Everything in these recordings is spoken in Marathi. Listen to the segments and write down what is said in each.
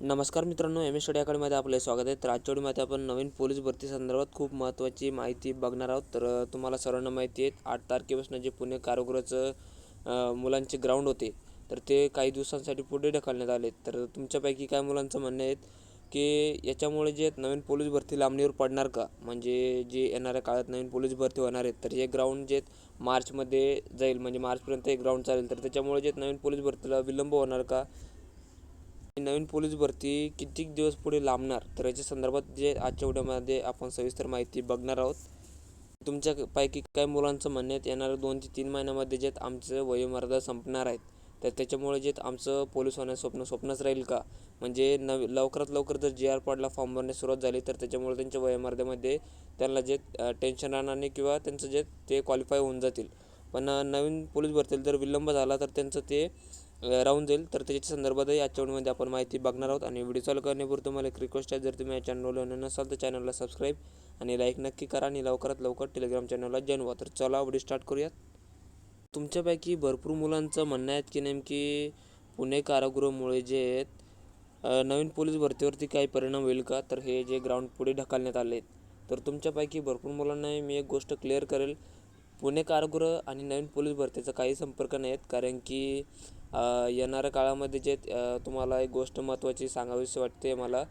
नमस्कार मित्रांनो एम एस स्टडी अकॅडमीमध्ये आपले स्वागत आहे. तर आजच्या व्हिडिओमध्ये आपण नवीन पोलीस भरती संदर्भात खूप महत्त्वाची माहिती बघणार आहोत. तर तुम्हाला सर्वांना माहिती आहे आठ तारखेपासून जे पुणे कारागृहाचं मुलांचे ग्राउंड होते तर ते काही दिवसांसाठी पुढे ढकलण्यात आले तर तुमच्यापैकी काय मुलांचं म्हणणं आहे की याच्यामुळे जे नवीन पोलीस भरती लांबणीवर पडणार का? म्हणजे जे येणाऱ्या काळात नवीन पोलीस भरती होणार आहेत तर हे ग्राउंड जे मार्चमध्ये जाईल. म्हणजे मार्चपर्यंत हे ग्राउंड चालेल. तर त्याच्यामुळे जे नवीन पोलीस भरतीला विलंब होणार का? नवीन पोलीस भरती कितीक दिवस पुढे लांबणार? तर याच्या संदर्भात जे आजच्या व्हिडिओमध्ये आपण सविस्तर माहिती बघणार आहोत. तुमच्यापैकी काही मुलांचं म्हणणं आहे येणाऱ्या दोन ते तीन महिन्यामध्ये जे आमचं वयोमर्यादा संपणार आहेत तर त्याच्यामुळे जे आमचं पोलीस होण्याचं स्वप्न स्वप्नच राहील का? म्हणजे नव लवकरात लवकर जर जी आर पाडला फॉर्म भरण्यास सुरुवात झाली तर त्याच्यामुळे त्यांच्या वयोमर्यादेमध्ये त्यांना जे टेन्शन राहणार नाही किंवा त्यांचं जे ते क्वालिफाय होऊन जातील. पण नवीन पोलीस भरतील जर विलंब झाला तर त्यांचं ते राहून जाईल. तर त्याच्या संदर्भातही आजच्या व्हिडिओमध्ये आपण माहिती बघणार आहोत आणि व्हिडिओ चालू करण्यापूर्वी तुम्हाला एक रिक्वेस्ट आहे. जर तुम्ही या चॅनलवर नसाल तर चॅनलला सबस्क्राईब आणि लाईक नक्की करा आणि लवकरात लवकर टेलिग्राम चॅनलला जॉईन व्हा. तर चला व्हिडिओ स्टार्ट करूयात. तुमच्यापैकी भरपूर मुलांचं म्हणणं आहे की नेमकी पुणे कारागृहामुळे जे आहेत नवीन पोलीस भरतीवरती काही परिणाम होईल का? तर हे जे ग्राउंड पुढे ढकलण्यात आले आहेत. तर तुमच्यापैकी भरपूर मुलांना मी एक गोष्ट क्लिअर करेल. पुणे कारागृह आणि नवीन पोलीस भरतीचा काही संपर्क नाही आहेत कारण की येणाऱ्या काळामध्ये जे तुम्हाला एक गोष्ट महत्त्वाची सांगावीशी वाटते मला.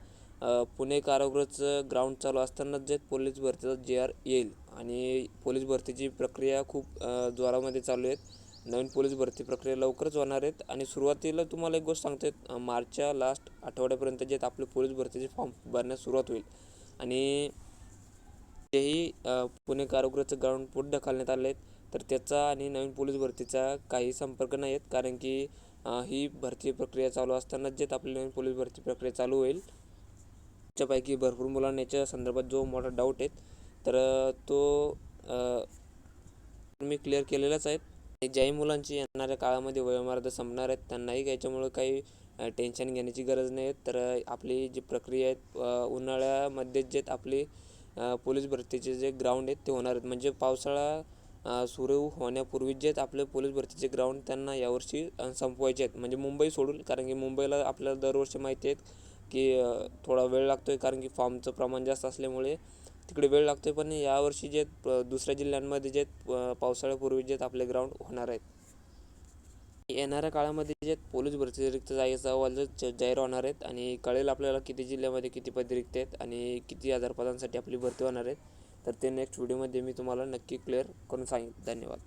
पुणे कारागृहाचं ग्राउंड चालू असतानाच जे पोलीस भरतीचा जे आर येईल आणि पोलीस भरतीची प्रक्रिया खूप जोरामध्ये चालू आहेत. नवीन पोलीस भरती प्रक्रिया लवकरच होणार आहेत आणि सुरुवातीला तुम्हाला एक गोष्ट सांगते अ, मार्चच्या लास्ट आठवड्यापर्यंत जे आपले पोलीस भरतीचे फॉर्म भरण्यास सुरुवात होईल. आणि तेही पुणे कारागृहाचं ग्राउंड पुढे ढकलण्यात आले आहेत. तर त्याचा आणि नवीन पोलीस भरतीचा काही संपर्क नाही आहेत कारण की ही भरती प्रक्रिया चालू असतानाच जे आपली नवीन पोलीस भरती प्रक्रिया चालू होईल त्याच्यापैकी भरपूर मुलांना याच्या संदर्भात जो मोठा डाऊट आहे तर तो मी क्लिअर केलेलाच आहेत आणि ज्याही मुलांची येणाऱ्या काळामध्ये वयोमर्यादा संपणार आहेत त्यांनाही याच्यामुळं काही टेन्शन घेण्याची गरज नाही तर आपली जी प्रक्रिया आहेत उन्हाळ्यामध्ये जे आपली पोलीस भरतीचे जे ग्राउंड आहेत ते होणार आहेत. म्हणजे पावसाळा सुरू होण्यापूर्वी जे आपले पोलीस भरतीचे ग्राउंड त्यांना यावर्षी संपवायचे आहेत. म्हणजे मुंबई सोडून कारण की मुंबईला आपल्याला दरवर्षी माहिती आहेत की थोडा वेळ लागतो आहे कारण की फॉर्मचं प्रमाण जास्त असल्यामुळे तिकडे वेळ लागतो आहे पण यावर्षी जे प- दुसऱ्या जिल्ह्यांमध्ये जे पावसाळ्यापूर्वी जे आपले ग्राउंड होणार आहेत. येणाऱ्या काळामध्ये जे पोलीस भरती रिक्त जागेचा अहवाल जाहीर होणार आहेत आणि कळेल आपल्याला किती जिल्ह्यामध्ये किती पदे रिक्त आहेत आणि किती हजार पदांसाठी आपली भरती होणार आहेत. तर ते नेक्स्ट व्हिडिओमध्ये मी तुम्हाला नक्की क्लिअर करून सांगेन. धन्यवाद.